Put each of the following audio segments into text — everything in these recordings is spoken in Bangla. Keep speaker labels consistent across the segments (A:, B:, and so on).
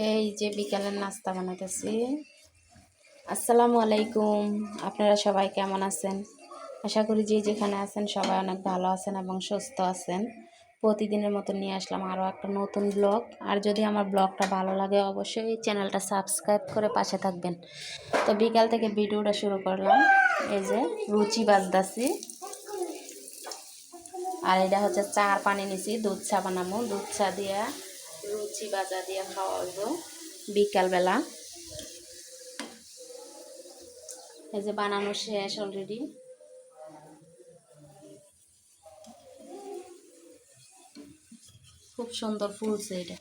A: এই যে বিকালের নাস্তা বানাইতেছি। আসসালামু আলাইকুম, আপনারা সবাই কেমন আছেন? আশা করি যে যেখানে আছেন সবাই অনেক ভালো আছেন এবং সুস্থ আছেন। প্রতিদিনের মতো নিয়ে আসলাম আরও একটা নতুন ব্লগ। আর যদি আমার ব্লগটা ভালো লাগে, অবশ্যই চ্যানেলটা সাবস্ক্রাইব করে পাশে থাকবেন। তো বিকাল থেকে ভিডিওটা শুরু করলাম। এই যে রুচি বাজদাছি আর এটা হচ্ছে চার পানি নিছি, দুধ চা বানাবো। দুধ চা দিয়া লুচি বাজা দিয়ে খাওয়া হইব। বিকালবেলা। এই যে বানানো শেষ অলরেডি খুব সুন্দর ফুলছে এটা।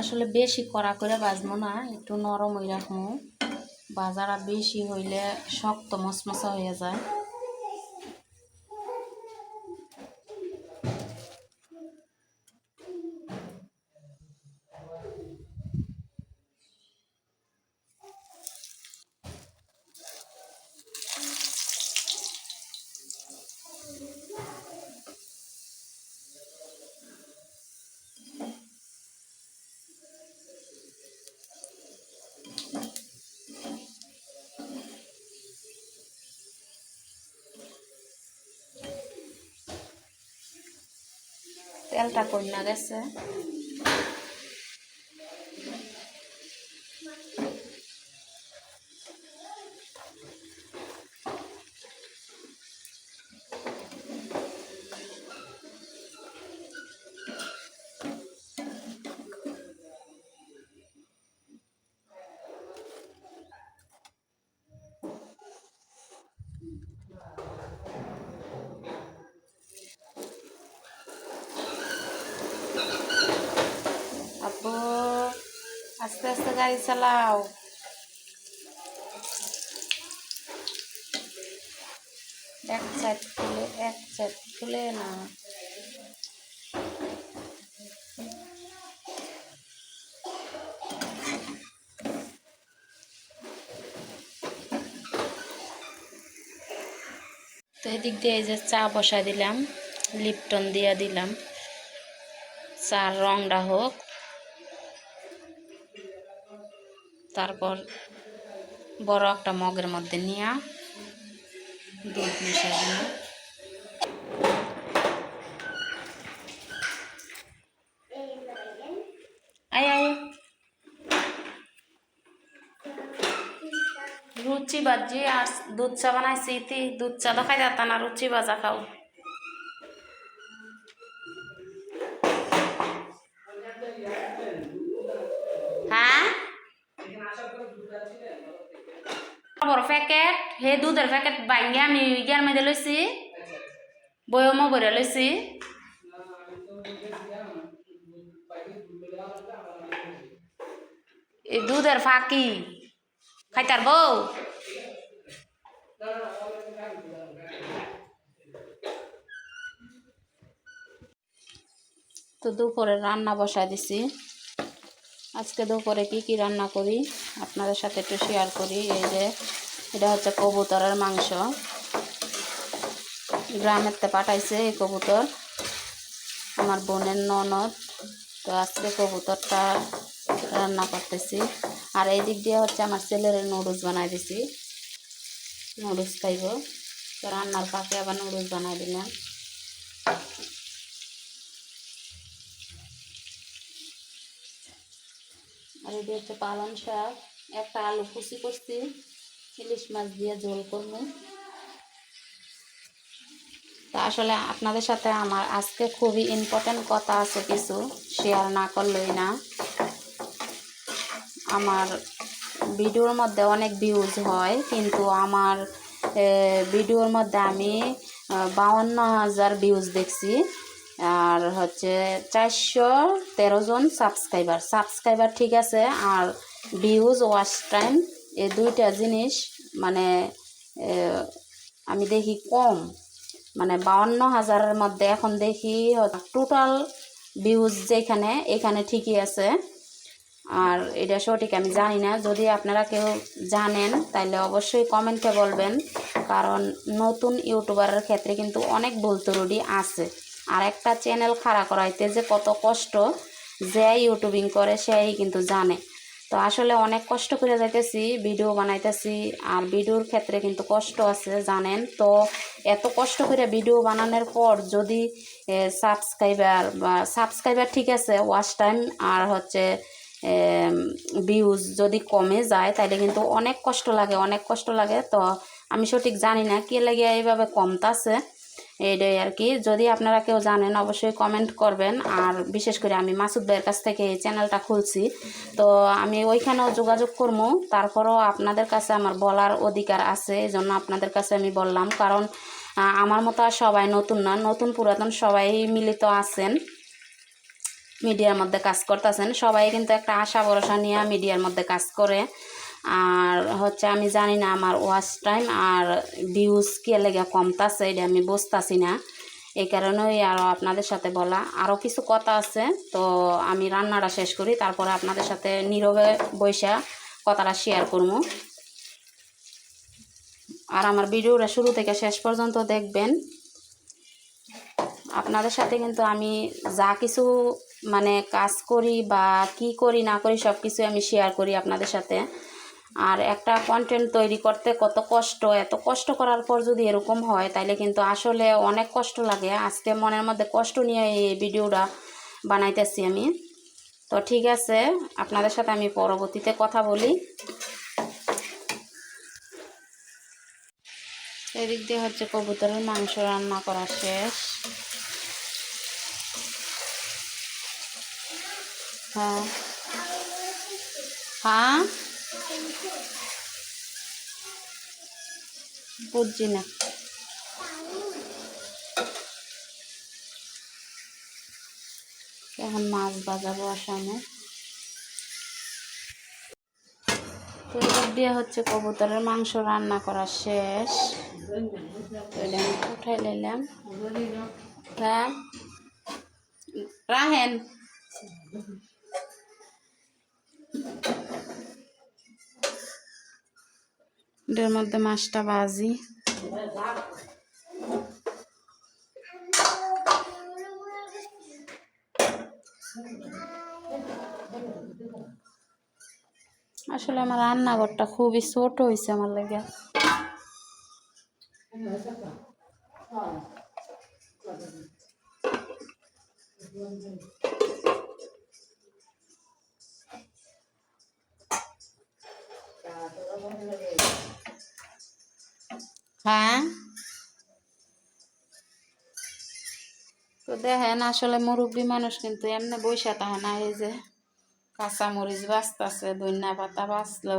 A: আসলে বেশি কড়া করে বাজবো না, একটু নরম হয়ে রাখব বাজারা বেশি হইলে শক্ত মশমশা হয়ে যায়। ¿El taco en? আস্তে আস্তে গাড়ি চালাও। এক সাইড খুলে, এক সাইড খুলে না। তো এদিক দিয়ে এই যে চা বসা দিলাম, লিপটন দিয়া দিলাম। চার রংটা হোক তারপর বড় একটা মগের মধ্যে নিয়া দুধ মিশাই দিলাম। রুচি বাজি আর দুধ চা বানাইছি দুধ চা দেখাই যাতা না, রুচি বাজা খাও হ্যাঁ বড় প্যাকেট সেই দুধের প্যাকেট বাইঙ্গে আমি ইয়ার মধ্যে লইছি বয়মও ভরে লইছি এই দুধের ফাঁকি খাইতার বউ তো দুপুরে রান্না বসাই দিছি। আজকে দুপুরে কি কি রান্না করি, আপনাদের সাথে একটু শেয়ার করি। এই যে, এটা হচ্ছে কবুতরের মাংস। গ্রামেরতে পাঠাইছে এই কবুতর। আমার বোনের ননদ। তো আজকে কবুতরটা রান্না করতেছি। আর এই দিক দিয়ে হচ্ছে আমার ছেলের নুডলস বানাই দিছি। নুডলস খাইব। তো রান্নার পাকে আবার নুডলস বানাই দিলাম। আর এটি হচ্ছে পালং শাক, একটা আলু কুচি করছি, ইলিশ মাছ দিয়ে ঝোল করব। তা আসলে আপনাদের সাথে আমার আজকে খুবই ইম্পর্টেন্ট কথা আছে কিছু শেয়ার না করলেই না। আমার ভিডিওর মধ্যে অনেক ভিউজ হয়, কিন্তু আমার ভিডিওর মধ্যে আমি বাউন্ন হাজার ভিউজ দেখছি। আর হচ্ছে চারশো তেরো জন সাবস্ক্রাইবার সাবস্ক্রাইবার ঠিক আছে, আর ভিউজ ওয়াচ টাইম এই দুইটা জিনিস মানে আমি দেখি কম। মানে বাউন্ন হাজারের মধ্যে এখন দেখি টোটাল ভিউজ যেখানে, এখানে ঠিকই আছে। আর এটা সঠিক আমি জানি না। যদি আপনারা কেউ জানেন তাহলে অবশ্যই কমেন্টে বলবেন। কারণ নতুন ইউটিউবারের ক্ষেত্রে কিন্তু অনেক ভুল ত্রুটি আছে। আর একটা চ্যানেল খাড়া করাইতে যে কত কষ্ট যে ইউটিউবিং করে সেই কিন্তু জানে। তো আসলে অনেক কষ্ট করে যাইতেছি ভিডিও বানাইতেছি, আর ভিডিওর ক্ষেত্রে কিন্তু কষ্ট আছে, জানেন? তো এত কষ্ট করে ভিডিও বানানোর পর যদি সাবস্ক্রাইবার বা সাবস্ক্রাইবার ঠিক আছে ওয়াচ টাইম আর হচ্ছে ভিউজ যদি কমে যায় তাহলে কিন্তু অনেক কষ্ট লাগে, অনেক কষ্ট লাগে। তো আমি সঠিক জানি না, কে লাগে এইভাবে কমতাছে? এইটাই আর কি। যদি আপনারা কেউ জানেন, অবশ্যই কমেন্ট করবেন। আর বিশেষ করে আমি মাসুদ ভাইয়ের কাছ থেকে এই চ্যানেলটা খুলছি। তো আমি ওইখানেও যোগাযোগ করব। তারপরও আপনাদের কাছে আমার বলার অধিকার আছে এই জন্য আপনাদের কাছে আমি বললাম। কারণ আমার মতো আর সবাই নতুন না। নতুন পুরাতন সবাই মিলিত আছেন। মিডিয়ার মধ্যে কাজ করতেছেন। সবাই কিন্তু একটা আশা ভরসা নিয়ে মিডিয়ার মধ্যে কাজ করে। আর হচ্ছে আমি জানি না আমার ওয়াচ টাইম আর ভিউজ কে লেগে কমতাছে এটা আমি বুঝতেছি না। এই কারণেই আরও আপনাদের সাথে বলা। আরও কিছু কথা আছে, তো আমি রান্নাটা শেষ করি, তারপরে আপনাদের সাথে নীরবে বৈশা কথাটা শেয়ার করব। আর আমার ভিডিওটা শুরু থেকে শেষ পর্যন্ত দেখবেন। আপনাদের সাথে কিন্তু আমি যা কিছু মানে কাজ করি বা কি করি না করি সব কিছু আমি শেয়ার করি আপনাদের সাথে। আর একটা কন্টেন্ট তৈরি করতে কত কষ্ট, এত কষ্ট করার পর যদি এরকম হয়, তাইলে কিন্তু আসলে অনেক কষ্ট লাগে। আজকে মনের মধ্যে কষ্ট নিয়ে এই ভিডিওটা বানাইতেছি আমি। তো ঠিক আছে, আপনাদের সাথে আমি পরবর্তীতে কথা বলি। এদিক দিয়ে হচ্ছে কবুতরের মাংস রান্না করা শেষ। হ্যাঁ। হ্যাঁ? বুঝছি না। এখন মাছ বাজাবো আসামে। তো এদিক দিয়ে হচ্ছে কবুতরের মাংস রান্না করা শেষ। তো এটা আমি হ্যাঁ। রাহেন। এটার মধ্যে মাছটা বাজি আসলে আমার রান্নাঘরটা খুবই ছোট হয়েছে আমার লেগে। হ্যাঁ? তো দেখেন, আসলে মুরব্বী মানুষ কিন্তু এমনি বৈশা থাকে না, এই যে কাঁচা মরিচ বাঁচতেছে ধনিয়া পাতা বাঁচলো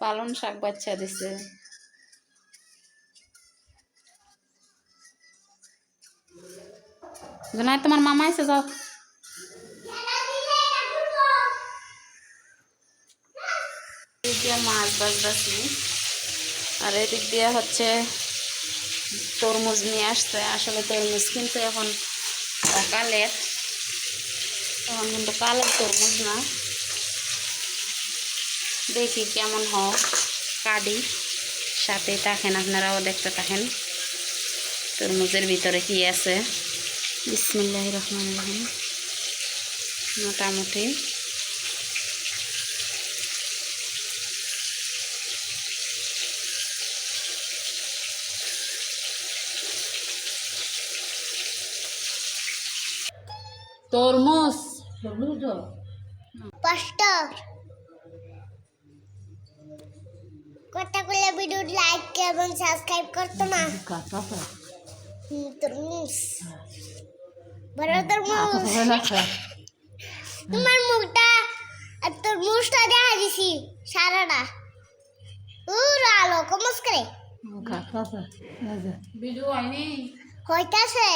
A: পালন শাক বাচ্চা দিছে। জোনাই তোমার মামা এসে যাও। মাছ বাজবাছি আর এদিক দিয়ে হচ্ছে তরমুজ নিয়ে আসছে। আসলে তরমুজ কিন্তু এখন কালের এখন কিন্তু কালের তরমুজ না। দেখি কেমন হোক কাটি। সাথে থাকেন আপনারাও দেখতে থাকেন। তরমুজের ভিতরে কি আছে? বিসমিল্লাহ রহমান রহিম। মোটামুটি। তরমুজ।
B: কষ্ট কথাগুলো ভিডিও লাইক এবং সাবস্ক্রাইব করতো না। তরমুজ। বড় তরমুজ। তোমার মুখটা আর তরমুজটা দেখা দিছি সারাটা। উর আলো কমস করে
A: ভিডিও হয়নি।
B: হইতাছে।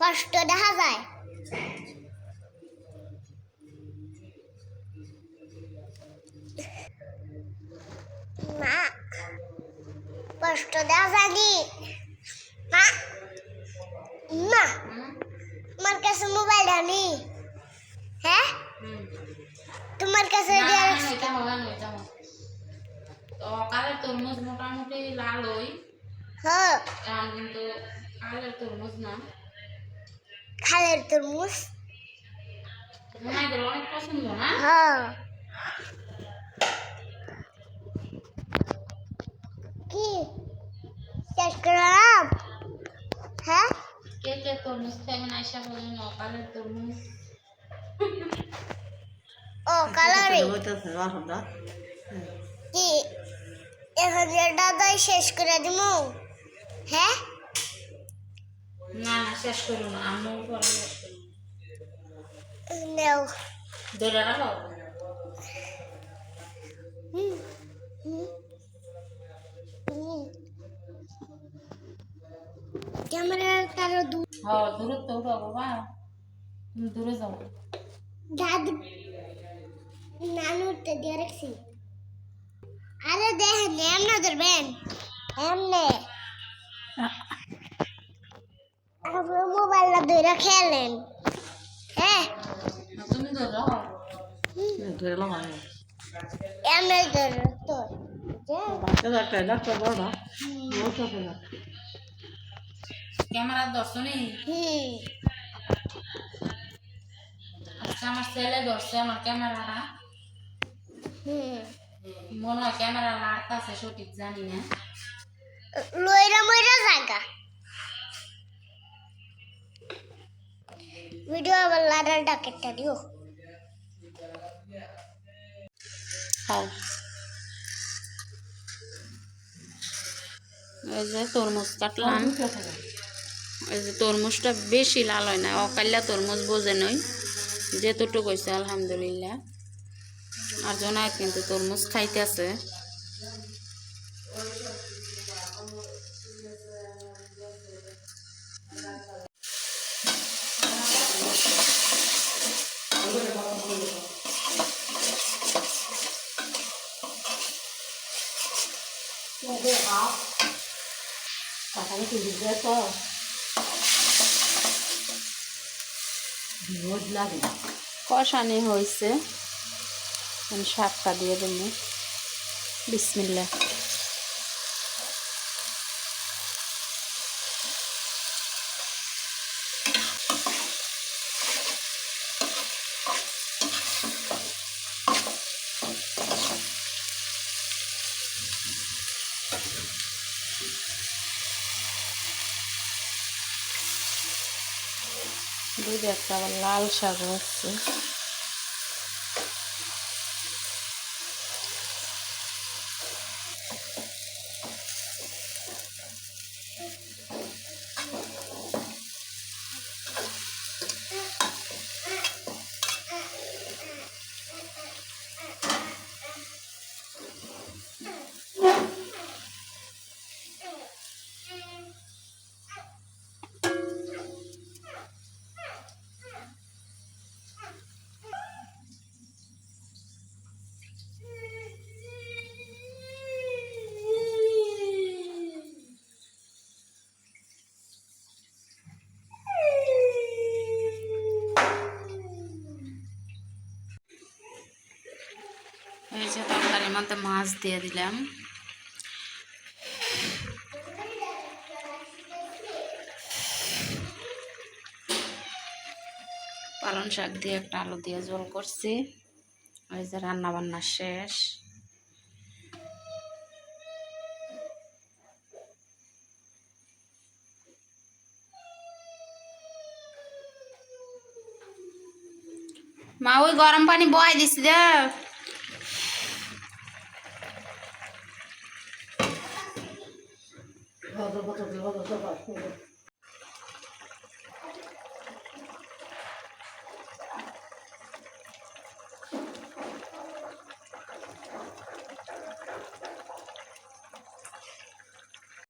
B: স্পষ্ট দেখা যায়। মা স্পষ্ট দেখা যায় মা মা তোমার কাছে মোবাইল আনি হ্যাঁ?
A: তোমার কাছে কালের তরমুজ মোটামুটি লাল
B: ওই।
A: হ্যাঁ। কিন্তু কালের তরমুজ না।
B: খালের তরমুজ।
A: অনেক পছন্দ না?
B: হ্যাঁ। কি? শেষ করলাম হ্যাঁ?
A: কে কে তরমুজ খাবেন আইসা বলেন অকালের তরমুজ।
B: ও কালারে। কি? এখন যে দাদাই শেষ করে দিব হ্যাঁ?
A: না না শেষ করো না আম্মু পরে শেষ করো
B: নেও।
A: ধরে রাখো।
B: ক্যামেরার কারও দূর।
A: হ্যাঁ দূরত্ব উঠো বাবা। তুমি দূরে যাও।
B: দাদি নানুরতে দিয়ে রাখছি। আরে দেখেন এমনে ধরবেন। এমনে। আপনার মোবাইলটা ধরে খেলেন। হ্যাঁ?
A: তুমি ধরে। রাখো
B: এমনে ধরে তো
A: ক্যামেরা দর্শনী আজকে আমার ছেলে ধরছে আমার ক্যামেরাটা
B: হুম।
A: মনে হয় ক্যামেরা লাড়তাছে সঠিক জানি না।
B: লইরা মইরা জায়গা। ভিডিও দিও।
A: এই যে তরমুজ কাটলাম। যে তরমুজটা বেশি লাল হয় না তরমুজ বোঝে নই। যেতটুকু হয়েছে আলহামদুলিল্লাহ। আর জনায় কিন্তু তরমুজ খাইতেছে কষানি হয়েছে শাকটা দিয়ে দেবো। বিসমিল্লা দুধ একটা আবার লাল শাক হচ্ছে এই তরকারির মধ্যে মাছ দিয়ে দিলাম। পালং শাক দিয়ে একটা আলু দিয়ে ঝোল করছি। ওই যে রান্না বান্না শেষ। মা, ওই গরম পানি বয় দিছি দেখ
C: কত কত কত কত